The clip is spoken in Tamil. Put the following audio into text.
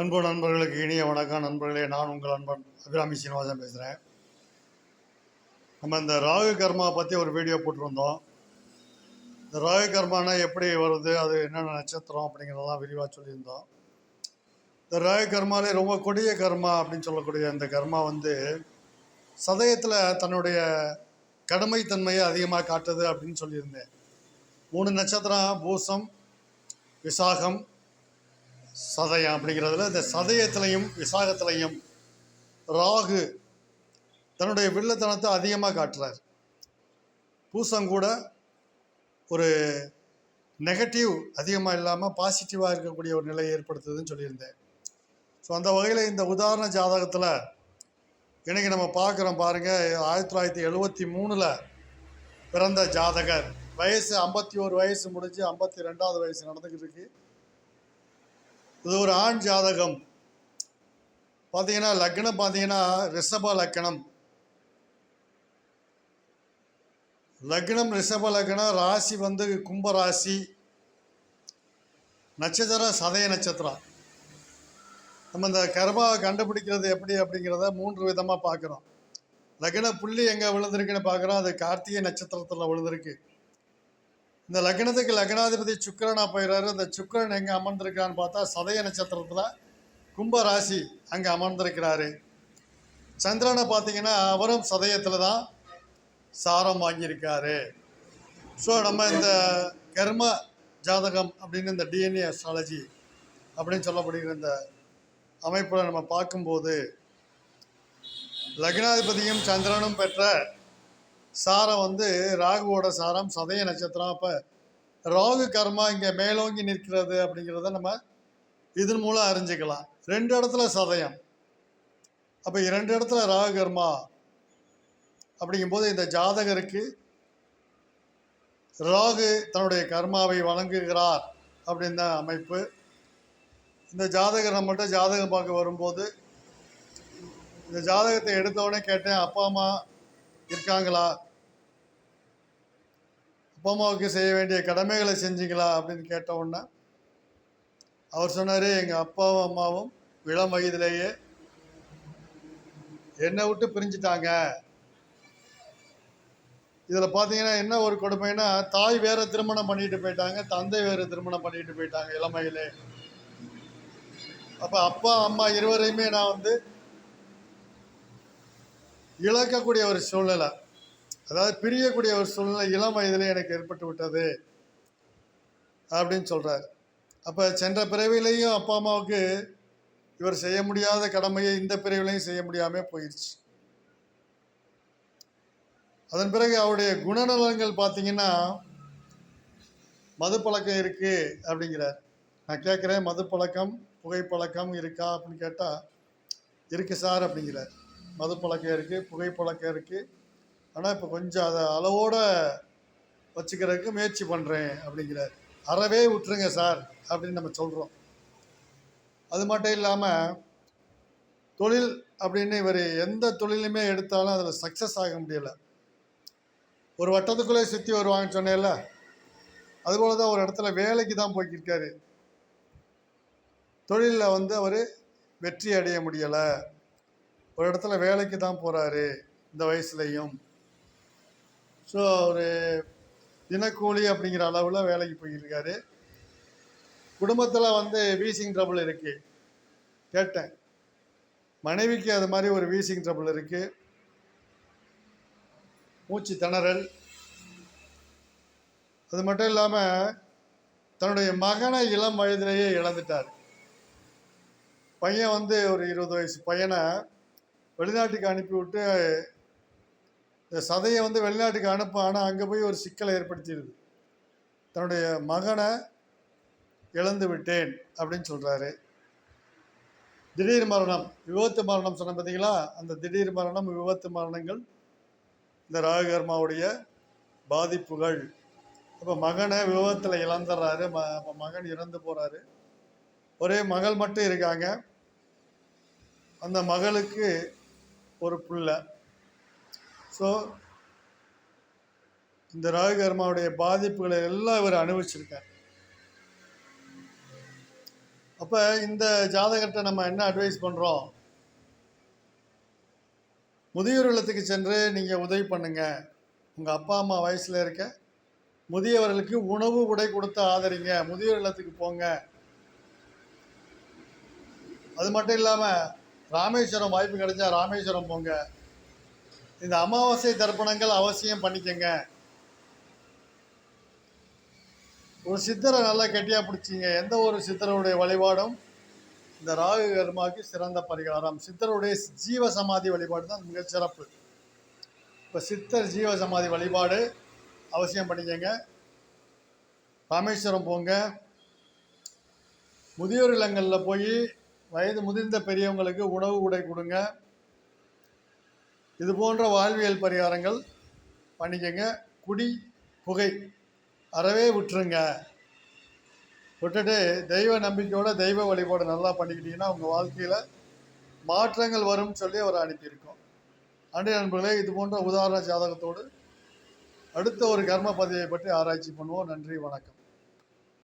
அன்பு நண்பர்களுக்கு இனிய வணக்கம் நண்பர்களே நான் உங்கள் அன்பன் அபிராமி சீனிவாசன் பேசுகிறேன் நம்ம இந்த ராகு கர்மா பற்றி ஒரு வீடியோ போட்டிருந்தோம். இந்த ராகு கர்மானா எப்படி வருது அது என்னென்ன நட்சத்திரம் அப்படிங்கிறதெல்லாம் விரிவாக சொல்லியிருந்தோம். இந்த ராகு கர்மாலே ரொம்ப கொடிய கர்மா அப்படின்னு சொல்லக்கூடிய இந்த கர்மா வந்து சதயத்தில் தன்னுடைய கடமைத்தன்மையை அதிகமாக காட்டுது அப்படின்னு சொல்லியிருந்தேன். மூணு நட்சத்திரம் பூசம் விசாகம் சதயம் அப்படிங்கிறதுல இந்த சதயத்திலையும் விசாகத்திலையும் ராகு தன்னுடைய வில்லத்தனத்தை அதிகமாக காட்டுறார். பூசங்கூட ஒரு நெகட்டிவ் அதிகமாக இல்லாமல் பாசிட்டிவாக இருக்கக்கூடிய ஒரு நிலையை ஏற்படுத்துதுன்னு சொல்லியிருந்தேன். ஸோ அந்த வகையில் இந்த உதாரண ஜாதகத்தில் இன்றைக்கி நம்ம பார்க்குறோம் பாருங்கள் ஆயிரத்தி தொள்ளாயிரத்தி எழுபத்தி மூணில் பிறந்த ஜாதகர். வயசு ஐம்பத்தி ஒரு வயசு முடிஞ்சு ஐம்பத்தி ரெண்டாவது வயசு நடந்துக்கிட்டு இருக்குது இது ஒரு ஆண் ஜாதகம். பார்த்தீங்கன்னா லக்னம் பார்த்தீங்கன்னா ரிஷப லக்னம். லக்னம் ரிஷப லக்னம் ராசி வந்து கும்ப ராசி. நட்சத்திரம் சதய நட்சத்திரம். நம்ம இந்த கர்மாவை கண்டுபிடிக்கிறது எப்படி அப்படிங்கிறத மூன்று விதமாக பார்க்குறோம். லக்ன புள்ளி எங்கே விழுந்திருக்குன்னு பார்க்குறோம். அது கார்த்திகை நட்சத்திரத்தில் விழுந்திருக்கு. இந்த லக்னத்துக்கு லக்னாதிபதி சுக்கரனாக போயிடுறாரு அந்த சுக்கரன் எங்கே அமர்ந்திருக்கான்னு பார்த்தா சதய நட்சத்திரத்தில் கும்ப ராசி அங்கே அமர்ந்திருக்கிறாரு. சந்திரனை பார்த்தீங்கன்னா அவரும் சதயத்தில் தான் சாரம் வாங்கியிருக்காரு. ஸோ நம்ம இந்த கர்ம ஜாதகம் அப்படின்னு இந்த டிஎன்ஏ அஸ்ட்ராலஜி அப்படின்னு சொல்லப்படுகிற இந்த அமைப்பில் நம்ம பார்க்கும்போது லக்னாதிபதியும் சந்திரனும் பெற்ற சாரம் வந்து ராகுவோட சாரம் சதய நட்சத்திரம். அப்போ ராகு கர்மா இங்கே மேலோங்கி நிற்கிறது அப்படிங்கிறத நம்ம இதன் மூலம் அறிஞ்சிக்கலாம். ரெண்டு இடத்துல சதயம். அப்போ இரண்டு இடத்துல ராகு கர்மா அப்படிங்கும்போது இந்த ஜாதகருக்கு ராகு தன்னுடைய கர்மாவை வழங்குகிறார் அப்படின்னு தான் அமைப்பு. இந்த ஜாதகர் நம்மகிட்ட ஜாதகம் பார்க்க வரும்போது இந்த ஜாதகத்தை எடுத்தவொடனே கேட்டேன் அப்பா அம்மா இருக்காங்களா? அப்பா அம்மாவுக்கு செய்ய வேண்டிய கடமைகளை செஞ்சீங்களா அப்படின்னு கேட்ட உடனே அவர் சொன்னார் எங்கள் அப்பாவும் அம்மாவும் இளம் வயதிலேயே என்னை விட்டு பிரிஞ்சிட்டாங்க. இதில் பார்த்தீங்கன்னா என்ன ஒரு கொடுமைன்னா தாய் வேற திருமணம் பண்ணிட்டு போயிட்டாங்க தந்தை வேறு திருமணம் பண்ணிட்டு போயிட்டாங்க இளமையிலே அப்போ அப்பா அம்மா இருவரையுமே நான் வந்து இழக்கக்கூடிய ஒரு சூழ்நிலை. அதாவது பிரியக்கூடிய ஒரு சூழ்நிலை இளம் வயதிலே எனக்கு ஏற்பட்டு விட்டது அப்படின்னு சொல்கிறார் அப்போ சென்ற பிறவிலையும் அப்பா அம்மாவுக்கு இவர் செய்ய முடியாத கடமையை இந்த பிறவிலையும் செய்ய முடியாமல் போயிடுச்சு அதன் பிறகு அவருடைய குணநலன்கள் பார்த்தீங்கன்னா மது பழக்கம் இருக்குது அப்படிங்கிறார். நான் கேட்குறேன் மது பழக்கம் புகைப்பழக்கம் இருக்கா அப்படின்னு கேட்டால் இருக்குது சார் அப்படிங்கிறார். மது பழக்கம் இருக்குது புகைப்பழக்கம் இருக்குது ஆனால் இப்போ கொஞ்சம் அதை அளவோடு வச்சுக்கிறதுக்கு முயற்சி பண்ணுறேன் அப்படிங்கிறார். அறவே விட்டுருங்க சார் அப்படின்னு நம்ம சொல்கிறோம் அது மட்டும் இல்லாமல் தொழில் அப்படின்னு இவர் எந்த தொழிலுமே எடுத்தாலும் அதில் சக்ஸஸ் ஆக முடியலை. ஒரு வட்டத்துக்குள்ளே சுற்றி வருவாங்கன்னு சொன்னேன்ல அதுபோல் தான் ஒரு இடத்துல வேலைக்கு தான் போய்க்கிருக்காரு. தொழிலில் வந்து அவர் வெற்றி அடைய முடியலை. ஒரு இடத்துல வேலைக்கு தான் போகிறாரு இந்த வயசுலேயும். ஸோ ஒரு தினக்கூலி அப்படிங்கிற அளவில் வேலைக்கு போயிருக்காரு. குடும்பத்தில் வந்து வீசிங் ட்ரபுள் இருக்குது கேட்டேன். மனைவிக்கு அது மாதிரி ஒரு வீசிங் ட்ரபுள் இருக்குது மூச்சு திணறல். அது மட்டும் இல்லாமல் தன்னுடைய மகனை இளம் வயதிலேயே இழந்துட்டார். பையன் வந்து ஒரு இருபது வயசு பையனை வெளிநாட்டுக்கு அனுப்பிவிட்டு இந்த சதையை வந்து வெளிநாட்டுக்கு அனுப்ப ஆனால் அங்கே போய் ஒரு சிக்கலை ஏற்படுத்திடுது. தன்னுடைய மகனை இழந்து விட்டேன் அப்படின்னு சொல்கிறாரு திடீர் மரணம் விபத்து மரணம் சொன்ன பார்த்தீங்களா அந்த திடீர் மரணம் விபத்து மரணங்கள் இந்த ராகுகர்மாவுடைய பாதிப்புகள். அப்போ மகனை விபத்தில் இழந்துடுறாரு ம அப்போ மகன் இறந்து போகிறாரு ஒரே மகள் மட்டும் இருக்காங்க. அந்த மகளுக்கு ஒரு பிள்ளை. ஸோ இந்த ராகுகர்மாவுடைய பாதிப்புகளை எல்லாம் இவர் அனுபவிச்சிருக்கார். அப்போ இந்த ஜாதகத்தை நம்ம என்ன அட்வைஸ் பண்ணுறோம் முதியோர் இல்லத்துக்கு சென்று நீங்கள் உதவி பண்ணுங்கள் உங்கள் அப்பா அம்மா வயசில் இருக்க முதியவர்களுக்கு உணவு உடை கொடுத்து ஆதரிங்க. முதியோர் இல்லத்துக்கு போங்க. அது மட்டும் இல்லாமல் ராமேஸ்வரம் வாய்ப்பு கிடைச்சா ராமேஸ்வரம் போங்க. இந்த அமாவாசை தர்ப்பணங்கள் அவசியம் பண்ணிக்கங்க. ஒரு சித்தரை நல்லா கெட்டியாக பிடிச்சிங்க. எந்த ஒரு சித்தருடைய வழிபாடும் இந்த ராகு கர்மாவுக்கு சிறந்த பரிகாரம். சித்தருடைய ஜீவ சமாதி வழிபாடு தான் மிக சிறப்பு. இப்போ சித்தர் ஜீவ சமாதி வழிபாடு அவசியம் பண்ணிக்கங்க. ராமேஸ்வரம் போங்க. முதியோர் இல்லங்களில் போய் வயது முதிர்ந்த பெரியவங்களுக்கு உணவு உடை கொடுங்க. இது போன்ற வாழ்வியல் பரிகாரங்கள் பண்ணிக்கங்க. குடி புகை அறவே விட்டுருங்க. விட்டுட்டு தெய்வ நம்பிக்கையோட தெய்வ வழிபாடு நல்லா பண்ணிக்கிட்டீங்கன்னா உங்கள் வாழ்க்கையில் மாற்றங்கள் வரும்னு சொல்லி அவர் அனுப்பியிருக்கோம். அன்றைய நண்பர்களே இது போன்ற உதாரண ஜாதகத்தோடு அடுத்த ஒரு கர்ம பதவியை பற்றி ஆராய்ச்சி பண்ணுவோம். நன்றி வணக்கம்.